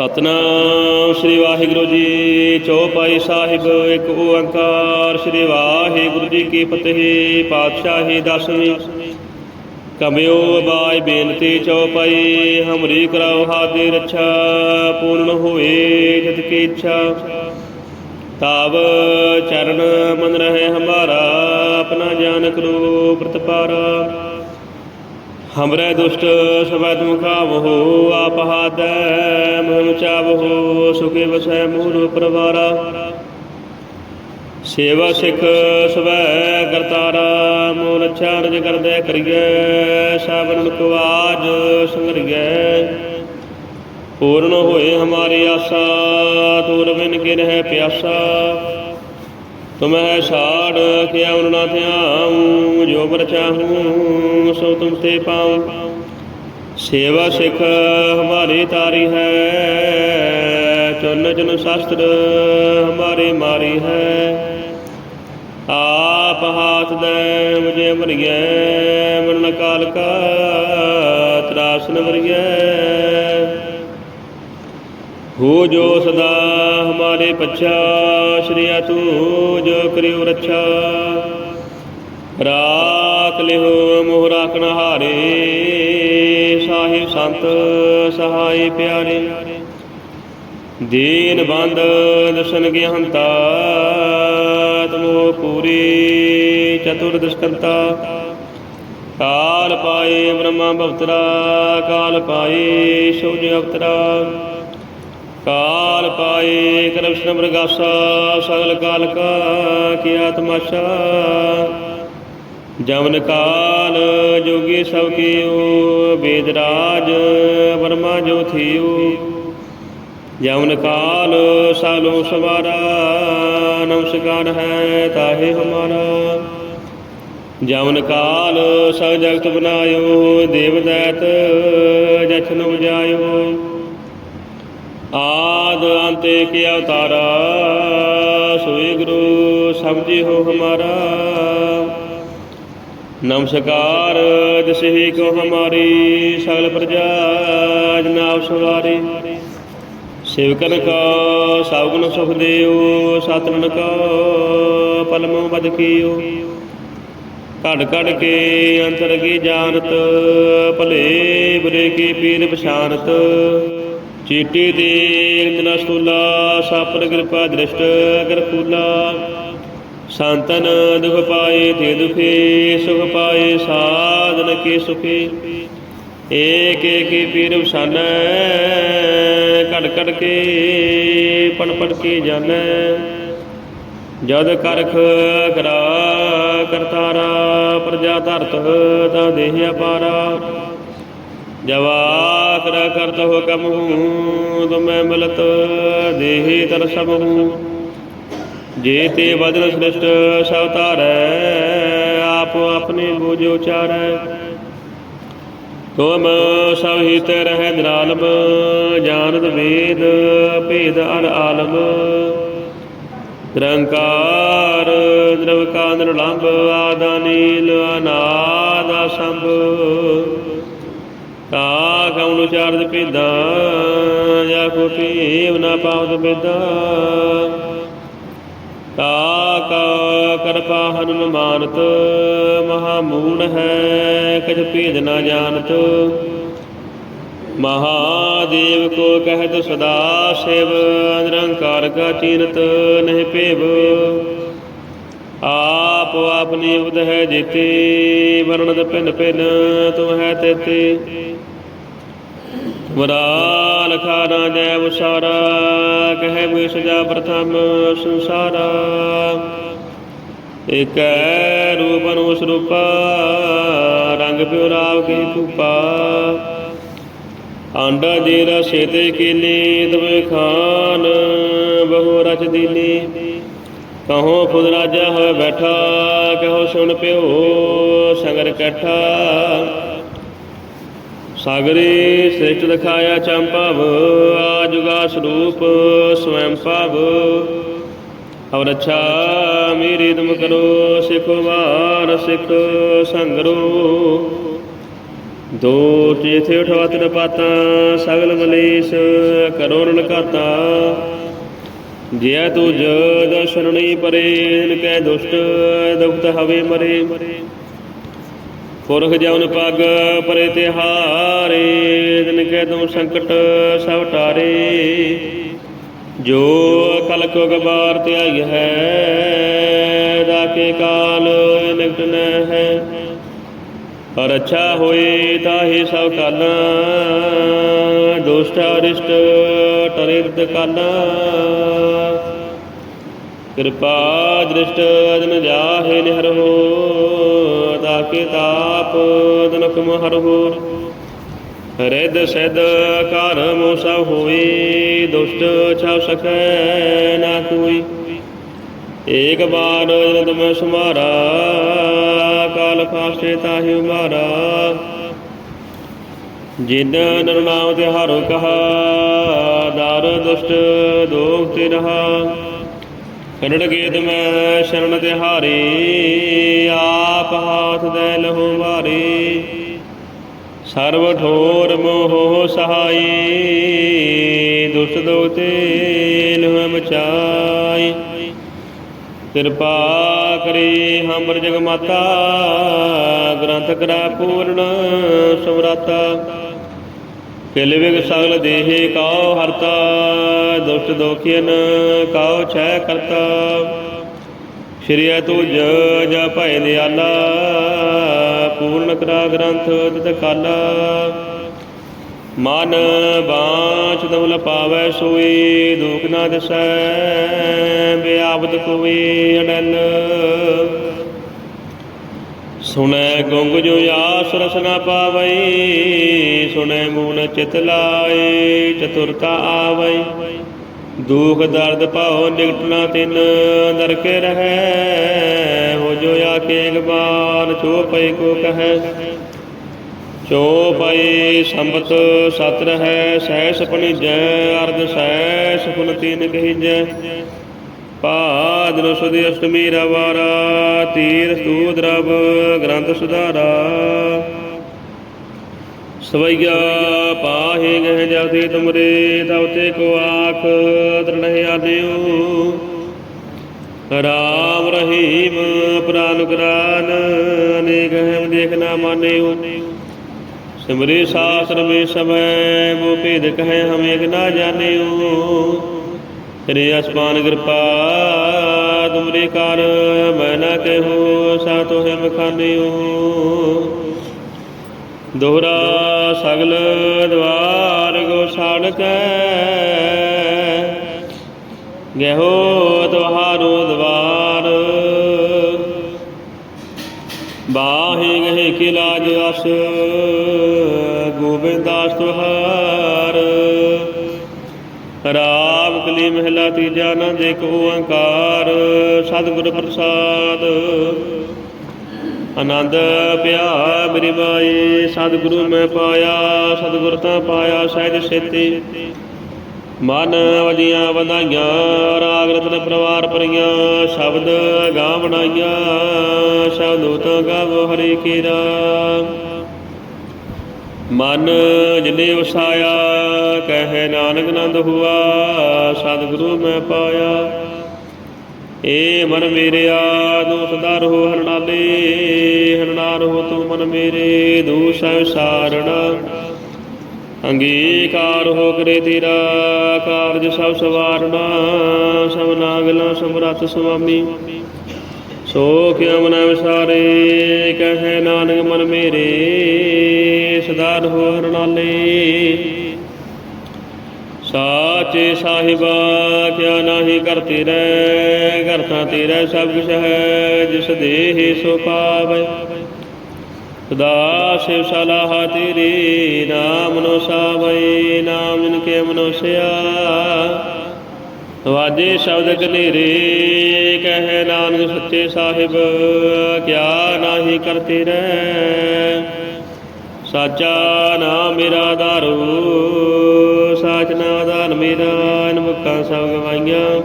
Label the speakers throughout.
Speaker 1: ਸਤਨਾਮ ਸ੍ਰੀ ਵਾਹਿਗੁਰੂ ਜੀ, ਚੌਪਾਈ ਸਾਹਿਬ, ਇੱਕ ਓੰਕਾਰ ਸ੍ਰੀ ਵਾਹਿਗੁਰੂ ਜੀ ਕੀ ਫਤਿਹ, ਪਾਤਸ਼ਾਹੀ ਦਸਵੀਂ। ਕਮਿਓ ਬਾਈ ਬੇਨਤੀ ਚੌਪਾਈ, ਹਮਰੀ ਕਰਾਓ ਹਾਦੀ ਰੱਛਾ, ਪੂਰਨ ਹੋਏ ਜਤ ਕੀ ਇੱਛਾ। ਤਾਵ ਚਰਨ ਮਨ ਰਹੇ ਹਮਾਰਾ, ਆਪਣਾ ਜਾਨ ਕਰੋ ਪ੍ਰਤਪਾਰਾ। ਹਮਰੇ ਦੁਸ਼ਟ ਸਬਦ ਮੁਖਾਵਹੋ ਆਪ ਹਾਦੈ ਮਨ ਚਾਵਹੋ ਸੁਖੇ ਵਸੈ ਮੂਰ ਪਰਵਾਰਾ ਸੇਵਾ ਸਿੱਖ ਸਵੈ ਕਰਤਾਰਾ ਮੂਲ ਚਾਰਜ ਕਰਦੇ ਕਰੀਏ ਸਾਬਰਨ ਕੋ ਆਜ ਸੰਗਰੀਏ ਪੂਰਨ ਹੋਏ ਹਮਾਰੀ ਆਸਾ ਤੂਰ ਬਿਨ ਕੇ ਰਹਿ ਪਿਆਸਾ ਤੁਮਹਿ ਛਾੜ ਕਿਉ ਨਾ ਧਿਆਉ, ਜੋ ਬਰ ਚਾਹੂੰ ਸੋ ਤੁਮ ਤੇ ਪਾਉ। ਸੇਵਾ ਸਿੱਖ ਹਮਾਰੀ ਤਾਰੀ ਹੈ, ਚੁਨ ਚੁਨ ਸ਼ਾਸਤਰ ਹਮਾਰੀ ਮਾਰੀ ਹੈ। ਆਪ ਹਾਥ ਦੇ ਮੁਝੇ ਮਰੀਏ ਮਰਨ ਕਾਲ ਕਾ ਤਰਾਸਨ ਵਰੀਏ ਹੋ ਜੋ ਸਦਾ ਹਮਾਰੇ ਪੱਛਾ ਸ਼੍ਰੀਆ ਤੂੰ ਜੋ ਕਰਿਓ ਰੱਛਾ। ਰਾਖ ਲਿਓ ਮੋਹ ਰਾਖਣ ਹਾਰੇ ਸਾਹਿਬ ਸੰਤ ਸਹਾਈ ਪਿਆਰੇ। ਦੀਨ ਬੰਦ ਦਰਸ਼ਨ ਗਿਆੰਤਾ ਤਮੋ ਪੂਰੀ ਚਤੁਰਦਸ਼ਕੰਤਾ ਕਾਲ ਪਾਏ ਬ੍ਰਹਮਾ ਭਵਤਰਾ ਕਾਲ ਪਾਏ ਸੋਜ ਅਵਤਰਾ। ਕਾਲ ਪਾਏ ਕ੍ਰਿਸ਼ਨ ਮ੍ਰਗਾਸਾ ਸਗਲ ਕਾਲ ਕਾ ਕੀਆ ਤਮਾਸ਼ਾ ਜਮਨ ਕਾਲ ਜੋਗੀ ਸਭ ਕੀਓ ਵੇਦ ਰਾਜ ਵਰਮਾ ਜੋ ਥੀਓ ਜਮਨ ਕਾਲ ਸਾਲੋ ਸਵਾਰਾ, ਨਮਸਕਾਰ ਹੈ ਤਾਹੇ ਹਮਾਰਾ। ਜਮਨ ਕਾਲ ਸਭ ਜਗਤ ਬਨਾਇਓ, ਦੇਵ ਦੈਤ ਜਛਨ ਬਜਾਇਓ ਆਦ ਅੰਤੇ ਕੀ ਅਵਤਾਰਾ ਸੋਈ ਗੁਰੂ ਸਮਝੀ ਹੋ ਹਮਾਰਾ। ਨਮਸਕਾਰ ਦਸਹੀ ਕੋ ਹਮਾਰੀ ਸਗਲ ਪ੍ਰਜਾ, ਜਨਾਬ ਸਵਾਰੀ। ਸੇਵਕਨ ਕਾ ਸਭ ਗੁਣ ਸੁਖ ਦੇਉ ਸਤਮਨ ਕਾ, ਪਲਮੋ ਬਦ ਕੀਓ ਘੜ ਘੜ ਕੇ ਅੰਤਰ ਕੀ ਜਾਣਤ, ਭਲੇ ਬੁਰੇ ਕੀ ਪੀਰ ਪਛਾਨਤ ਚੀਟੀ ਤੇ ਇੰਦਨਾ ਸਤੂਲਾ ਸਾਪਰ ਕਿਰਪਾ ਦ੍ਰਿਸ਼ਟ ਅਗਰ ਫੂਲਾ। ਸੰਤਨ ਦੁਖ ਪਾਏ ਤੇ ਦੁਖੇ, ਸੁਖ ਪਾਏ ਸਾਧਨ ਕੇ ਸੁਖੇ। ਏਕ ਏਕ ਪੀਰ ਵਸਾਨੈ, ਘੜ ਘੜ ਕੇ ਪਣ ਪੜ ਕੇ ਜਾਣੈ ਜਦ ਕਰਖ ਕਰਾ ਕਰਤਾਰਾ, ਪ੍ਰਜਾ ਧਰਤ ਤਾ ਦੇਹ ਅਪਾਰਾ ਜਵਾ ਕਰ ਕਰਤ ਹੁਕਮ ਹੂੰ, ਤੁਮੈ ਮਿਲਤ ਦੇਹੀ ਤਰ ਸਭ ਹੂੰ। ਜੇ ਤੇ ਬਦਨ ਸ੍ਰਿਸ਼ਟ ਸਭ ਧਾਰੈ, ਆਪ ਆਪਣੇ ਬੋਝ ਉਚਾਰੈ। ਤੁਮ ਸਭ ਹੀ ਤੇ ਰਹਿ ਨਿਰਾਲਮ ਜਾਣਦ ਵੇਦ, ਭੇਦ ਅਰ ਆਲਮ। ਨਿਰੰਕਾਰ ਨਿਰਵ ਕਾ ਨਿਰਲੰਭ ਆਦਾ ਅਨਾਦ ਸੰਭ ਤਾ ਕਉ ਚਾਰਜ ਜਾ ਕੋ ਪੀਵ ਨਾ ਪਾਵਤ ਬੇਦਾ ਤਾ ਕਰਪਾ ਹਨੁਮ ਮਾਨਤ ਮਹਾ ਮੂੜ ਹੈ, ਕਛ ਭੇਦ ਨਾ ਜਾਣਤ। ਮਹਾਦੇਵ ਕੋ ਕਹਿਤ ਸਦਾ ਸਿਵ, ਨਿਰੰਕਾਰ ਕਾ ਚੀਨਤ ਨਹੀਂ ਭੇਵ। ਆਪ ਆਪਨੀ ਉਦ ਹੈ ਜੀਤੀ ਵਰਣਦ ਪਿੰਨ ਪਿੰਨ ਤੁਮ ਹੈ ਤੇਤੇ। ਤੁਮਰਾ ਲਖਾ ਨਾ ਜੈ ਵਿਸਾਰਾ ਕਹੇ ਵੀ ਸਜਾ ਪ੍ਰਥਮ ਸੰਸਾਰਾ। ਇਕੈ ਰੂਪ ਅਨੁਸ ਰੂਪਾ ਰੰਗ ਪਿਉ ਰਾਵ ਕੀ ਕੂਪਾ ਆਂਡਾ ਜੇਰਾ ਰਸੇ ਤੇ ਕੀਲੀ ਤਵੇ ਖਾਨ ਬਹੁ ਰਚ ਦੀਨੀ। ਕਹੋ ਖੁਦ ਰਾਜਾ ਹੋਏ ਬੈਠਾ, ਕਹੋ ਸੁਣ ਪਿਓ ਸੰਗਰ ਇਕੱਠਾ। ਸਾਗਰੇ ਸ੍ਰਿਸ਼ਟ ਦਿਖਾਇਆ ਚੰਪਵ ਆਜੁਗਾ ਸਰੂਪ ਸਵੈੰ ਭਵ। ਅਵ ਰੱਛਾ ਮੇਰੀ ਤੁਮ ਕਰੋ, ਸਿੱਖ ਵਾਰ ਸਿੱਖ ਸੰਗਰੋ। ਦੋ ਚੇਥੇ ਉਠਵਾਤ ਨ ਪਾਤਾ, ਸਗਲ ਮਲੇਸ਼ ਕਰੋ ਰਨ ਕਰਤਾ ਜਿਆ ਤੂ ਦਰਸ਼ਨ ਨਹੀਂ ਪਰੇ, ਇਨ ਕੈ ਦੁਸ਼ਟ, ਦੁਖਤ ਹਵੇ ਮਰੇ। ਪੁਰਖ ਜਵਨ ਪਗ ਪਰੇ ਤਿਹਾਰੇ ਦਿਨ ਕੈ ਤੂੰ ਸੰਕਟ ਸਭ ਟਾਰੇ। ਜੋ ਕਲ ਕੋ ਗਬਾਰ ਧਿਆਈ ਹੈ ਰਾਕੇ ਕਾਲ ਨਿਕਟ ਨ ਹੈ। ਪਰ ਅੱਛਾ ਹੋਏ ਤਾਹੀ ਸਭ ਕਾਲਾਂ ਦੁਸ਼ਟ ਅਰਿਸ਼ਟ ਟਰਿਰਦ ਕਾਲਾਂ। ਕਿਰਪਾ ਦ੍ਰਿਸ਼ਟ ਅਜਨ ਜਾਹੇ ਨਿਹਰ ਹੋ ਤਾਕੇ ਤਾਪ ਦਨਕ ਮਹਰ ਹੋ ਰਿਦ ਸਿਧ ਘਰ ਸਭ ਹੋਈ, ਦੁਸ਼ਟ ਛਾਵ ਸਕੈ ਨਾ ਕੋਈ। ਏਕ ਬਾਰ ਜਨ ਤੁਮ ਸੁਮਾਰਾ ਕਾਲ ਫਾਸੇ ਤਾਹੀ ਉਮਾਰਾ। ਜਿਨ ਨਰ ਤੇ ਹਾਰੋ ਕਹਾ, ਦਰ ਦੁਸ਼ਟ ਦੋਖ ਤੇ ਰਹਾ। ਕਰੜ ਗੀਤ ਮੈਂ ਸ਼ਰਨ ਤੇ ਹਾਰੇ ਆਪ ਹਾਥ ਦੇ ਲਹੂ ਮਾਰੇ। ਸਰਬ ਠੋਰ ਮੋਹ ਸਹਾਈ ਦੁਸ਼ਟ ਦੋਖ ਤੇ ਲਹ ਮਚਾਈ ਕਿਰਪਾ ਕਰੀ ਹਮਰ ਜਗ ਮਾਤਾ, ਗ੍ਰੰਥ ਕਰਾ ਪੂਰਨ ਸਮਰਾਤਾ। ਕਿਲ ਵਿਗ ਸਗਲ ਦੇਹੇ ਕਾਉ ਹਰਤਾ ਦੁਸ਼ਟ ਦੋਖੀਨ ਕਾਉ ਛੈ ਕਰਤਾ। ਸ਼੍ਰੀਆ ਤੁਜ ਜਾ ਭੈ ਨਿਆਲਾ, ਪੂਰਨ ਕਰਾ ਗ੍ਰੰਥ ਤਿਤ ਕਾਲਾ ਮਨ ਬਾਚ ਦਮਲ ਪਾਵੈ ਸੋਈ, ਦੁਖ ਨਾ ਦਸੈ ਬਿਆਬਦ ਕੋਈ ਅਡਲ। ਸੁਣੈ ਗੁੰਗ ਜੋ ਆਸ ਰਸ ਨਾ ਪਾਵਈ, ਸੁਣੈ ਮੂਨ ਚਿਤ ਲਾਏ ਚਤੁਰਤਾ ਆਵਈ। ਦੁਖ ਦਰਦ ਭਾਉ ਨਿਕਟ ਨਾ ਤਿਨ ਦਰ ਰਹੈ, ਹੋ ਜੋ ਆਕੇ ਇੱਕ ਚੋ ਪਈ ਕੋ ਕਹੈ। ਚੋ ਪਈ ਸੰਬਤ ਸਤ ਰਹੈ, ਸਹਿਸ ਪਣੀਜੈ, ਅਰਧ ਸਹਿਸ ਪੁਨ ਤੀਨ ਕਹੀਜੈ। ਪਾਦਨ ਸੁਦੀ ਅਸ਼ਟਮੀ ਰਵਾਰਾ ਤੀਰ ਸੂਦ ਰਬ ਗ੍ਰੰਥ ਸੁਧਾਰਾ। ਸਵਈਆ ਪਾਹੇ ਗਹਿ ਜਗਤੇ ਤੁਮਰੇ, ਤਵ ਤੇ ਕੋ ਆਖ ਦ੍ਰਿੜਹਿ ਆਦਿਓ ਰਾਮ ਰਹੀਮ ਪ੍ਰਾਨੁਗਰਾਨ, ਅਨੇਕ ਹਮ ਦੇਖਨਾ ਮਾਨਿਓ। ਸਿਮਰੇ ਸਾਸਰ ਮੇ ਸਮੈ, ਮੋ ਭੇਦ ਕਹੈ ਹਮ ਏਕ ਨਾ ਜਾਣਿਓ। ਤੇਰੇ ਅਸਮਾਨ ਕਿਰਪਾ, ਤੁਮਰੇ ਕਰ ਮੈਂ ਨਾ ਕਹੋ ਸਾ ਤੋਹਿ ਮਖਾਨਿਓ। ਦੋਹਰਾ ਸਗਲ ਦਵਾਰ ਗੋ ਸਾੜਕੈ ਗਹਿਓ ਤੁਹਾਰੋ ਦਵਾਰ। ਬਾਹੇ ਗਹਿ ਕੀ ਲਾਜ ਅਸ ਗੋਬਿੰਦਾਸ ਤੁਹਾਰ ਰਾਮ ਕਲੀ ਮਹਿਲਾ ਤੀਜਾ ਨੰਦ ਏਕ ਓੰਕਾਰ ਸਤਿਗੁਰ ਪ੍ਰਸਾਦ। ਆਨੰਦ ਪਿਆ ਮੇਰੀ ਮਾਈ ਸਤਿਗੁਰੂ ਮੈਂ ਪਾਇਆ, ਸਤਿਗੁਰ ਤਾਂ ਪਾਇਆ ਸਹਿਜ ਸੇਤੀ ਮਨ ਵਜੀਆਂ ਵਧਾਈਆਂ, ਰਾਗ ਰਤਨ ਪਰਵਾਰ ਪਰੀਆਂ ਸ਼ਬਦ ਗਾ ਬਣਾਈਆਂ ਸ਼ਬਦ ਉਤੋਂ ਗਾਵੋ ਹਰੀ ਕੀ ਮਨ ਜਿਨੇ ਵਸਾਇਆ, ਕਹੇ ਨਾਨਕ ਨੰਦ ਹੁਆ, ਸਤਿਗੁਰੂ ਮੈਂ ਪਾਇਆ। ਏ ਮਨ ਮੇਰਿਆ ਦੋ ਸਦਾ ਰਹੋ ਹਰਨਾਲੇ ਹਰਨਾ ਰਹੋ ਤੂੰ ਮਨ ਮੇਰੇ ਦੂਸ ਸਾਰਣਾ ਅੰਗੀਕਾਰ ਹੋ ਕਰੇ ਤੇਰਾ ਕਾਰਜ ਸਭ ਸਵਾਰਨਾ, ਸਭ ਨਾਗਲਾ ਸਮਰੱਥ ਸੁਆਮੀ। ਸੋ ਕਿਉ ਮਨ ਵਿਸਾਰੇ, ਕਹੇ ਨਾਨਕ ਮਨ ਮੇਰੇ, ਸਦਾ ਰਹੋ ਹਰਨਾਲੇ ਸਾਚੇ ਸਾਹਿਬਾ, ਕਿਆ ਨਾਹੀ ਕਰਤੇ ਰਹਿ ਕਰਤਾ ਤੇਰਾ ਸਭ ਕੁਛ ਹੈ ਜਿਸ ਦੇਹ ਸੋ ਪਾਵੈ। ਸਦਾ ਸਿਵ ਸਲਾਹ ਤੇਰੀ, ਨਾਮ ਨੋ ਸਾਵੈ, ਨਾਮ ਜਿਨ ਕੇ ਮਨੋਸਿਆ ਵਾਜੇ ਸ਼ਬਦ ਕਨੇਰੇ ਕਹੇ ਨਾਨਕ ਸੱਚੇ ਸਾਹਿਬ, ਕਿਆ ਨਾਹੀ ਕਰਤੇ ਰਹਿ ਸਾਚਾ ਨਾਮ ਮੇਰਾ ਦਾਰੂ ਸਾਚ ਨਾਮ ਦਾਨ ਮੇਰਾ ਇਨ ਮੁਖਾਂ ਸਭ ਗਵਾਈਆਂ।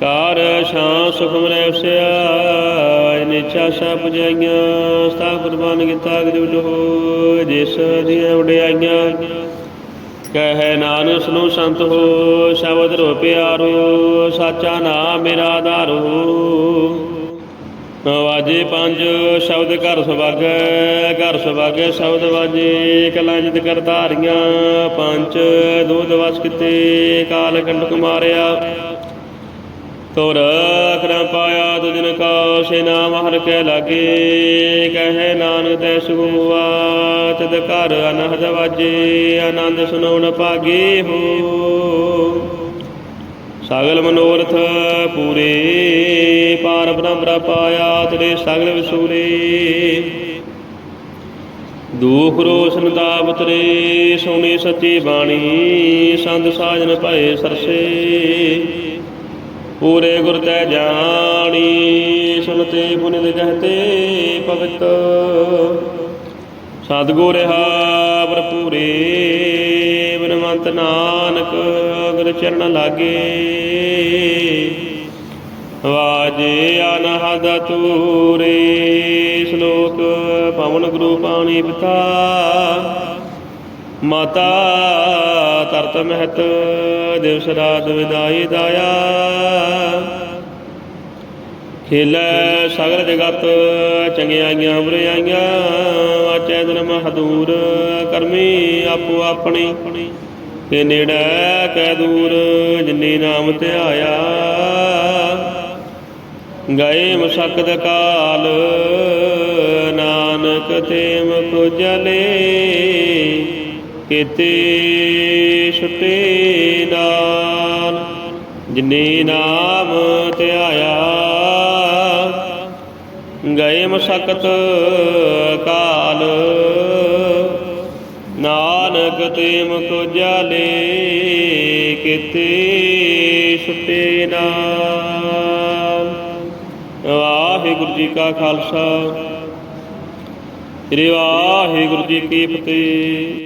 Speaker 1: ਕਾਰ ਸ਼ਾਂ ਸੁਖਮ ਰਹਿ ਵਸਿਆ ਨਿਚਾ ਸਭ ਜਾਈਆਂ ਸਥਾਪਤ ਬਨ ਕੀਤਾ ਗਰਿਵ ਹੋ ਜਿਸ ਦੀਆਂ ਉਡਿਆਈਆਂ ਕਹੈ ਨਾਨਕ ਸੁਨੋ ਸੰਤ ਹੋ, ਸ਼ਬਦ ਰੋ ਪਿਆਰੋ ਸਾਚਾ ਨਾਮ ਮੇਰਾ ਆਧਾਰੋ ਵਾਜੇ ਪੰਜ, ਸ਼ਬਦ ਘਰ ਸੁਭਾਗੈ ਘਰ ਸੁਭਾਗੈ ਸ਼ਬਦ ਵਾਜੇ ਕਲੰਜਿਤ ਕਰ ਧਾਰੀਆਂ, ਪੰਜ ਦੂਧ ਵਸ ਕਿਤੇ, ਕਾਲ ਕੰਡਕ ਮਾਰਿਆ। ਤੋਰ ਅਖਰਾਂ ਪਾਇਆ ਤੁਜਨ ਕਾ ਸੇ ਨਾਮ ਹਰ ਕੇ ਲਾਗੇ, ਕਹੇ ਨਾਨਕ ਤੈ ਸੁਖਵਾ ਤਦ ਘਰ ਅਨਹਦ ਵਾਜੇ, ਆਨੰਦ ਸੁਨੋਣ ਭਾਗੇ ਹੋ। ਸਗਲ ਮਨੋਰਥ ਪੂਰੇ ਪਾਰ ਬ੍ਰਹਮ ਪਾਇਆ ਤੇਰੇ ਸਗਲ ਵਿਸੂਰੇ ਦੁਖ ਰੋਸ਼ਨ ਤਾਪ ਤਰੇ, ਸੋਨੇ ਸੱਚੀ ਬਾਣੀ, ਸੰਤ ਸਾਜਨ ਭਏ ਸਰਸੇ। ਪੂਰੇ ਗੁਰ ਤੈ ਜਾਣੀ, ਸੁਨਤੇ ਪੁਨਿਤ ਕਹਤੇ ਪਵਿੱਤ। ਸਤਿਗੁਰ ਰਹਾ ਭਰਪੂਰੇ ਬਨਵੰਤ ਨਾਨਕ ਗੁਰ ਚਰਨ ਲਾਗੇ। ਵਾਜੇ ਅਨਹਦ ਤੂਰੇ ਸ਼ਲੋਕ ਪਵਨ ਗੁਰੂ ਪਾਣੀ ਪਿਤਾ ਮਾਤਾ ਤਰਤ ਮਹਿਤ ਦਿਵਸ ਰਾਤ ਵਿਦਾਈ ਦਾਇਆ। ਖੇਲੇ ਸਗਲ ਜਗਤ, ਚੰਗਿਆਈਆਂ ਬੁਰਾਈਆਂ ਆਚੈ ਦਿਨ ਮਹਦੂਰ ਕਰਮੀ ਆਪੋ ਆਪਣੀ। ਕਿ ਨੇੜੇ ਕੈ ਦੂਰ ਜਿਨੀ ਨਾਮ ਧਿਆਇਆ ਗਏ ਮਸ਼ਕਤ ਕਾਲ, ਨਾਨਕ ਤੇ ਮੁਖ ਜਲੇ ਕਿਤੇ ਛੁਟੇ ਨਾਲ ਜਿਨੇ ਨਾਮ ਧਿਆਇਆ ਗਏ ਮਸਕਤ ਕਾਲ ਨਾਨਕ ਤੇ ਮੁਖ ਜਾਲੇ ਕੀਤੇ ਛੁਟੇ ਨਾਲ ਵਾਹਿਗੁਰੂ ਜੀ ਕਾ ਖਾਲਸਾ। ਸ੍ਰੀ ਵਾਹਿਗੁਰੂ ਜੀ ਕੀ ਫਤਿਹ।